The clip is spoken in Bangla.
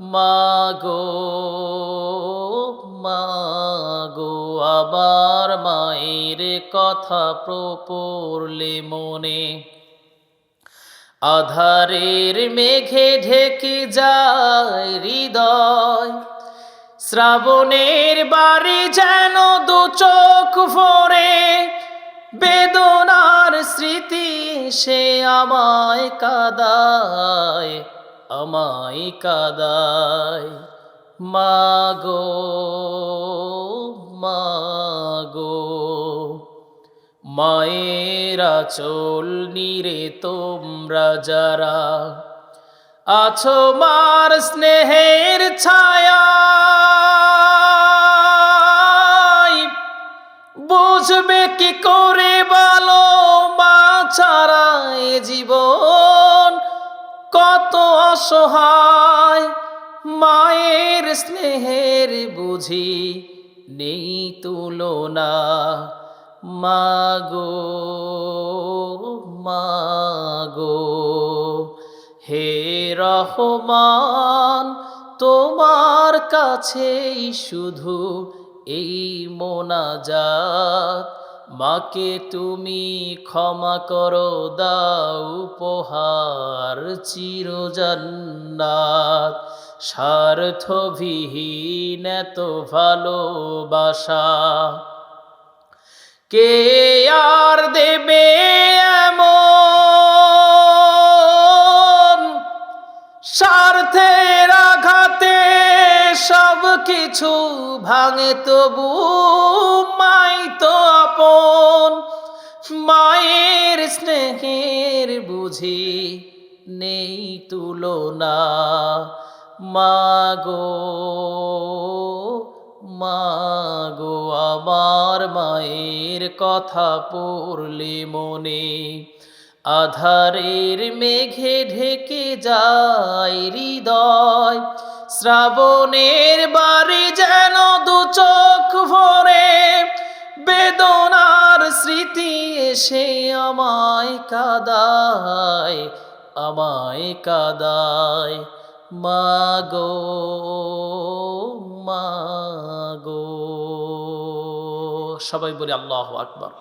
মাগো মাগো, আবার মায়ের কথা প্রপরলে মনে। আধারের মেঘে ঢেকে যায় হৃদয়, শ্রাবণের বাড়ি যেন দু চোখ ভরে। বেদনার স্মৃতি সে আমায় কাদায়। আমায় কাদায়। মাগো মাগো, মায়েরা চল নিরে তোমরা যারা আছো মার স্নেহের ছায়া, বুঝবে কি করে বলো মা ছাড়া কত অসহায়, মায়ের স্নেহের বুঝি নেই তুলনা। মাগো মাগো হে রহমান, তোমার কাছেই শুধু এই মোনাজাত। মাকে তুমি ক্ষমা করো, দাও উপহার চিরজান্নাত। স্বার্থবিহীন এত ভালোবাসা। কে আর দেবে এমন? স্বার্থের আঘাতে সব কিছু ভাঙে, তবু মাই তো মায়ের স্নেহের বুঝি নেই তুলনা। মাগো মাগো, আমার মায়ের কথা পড়লে মনে আধারের মেঘে ঢেকে যায় হৃদয়। শ্রাবণের বাড়ি যেন দু চোখ ভরে এসে আমায় কাদায় আমায় কাদায়। মাগো মাগো সবাই বলি আল্লাহ আকবর।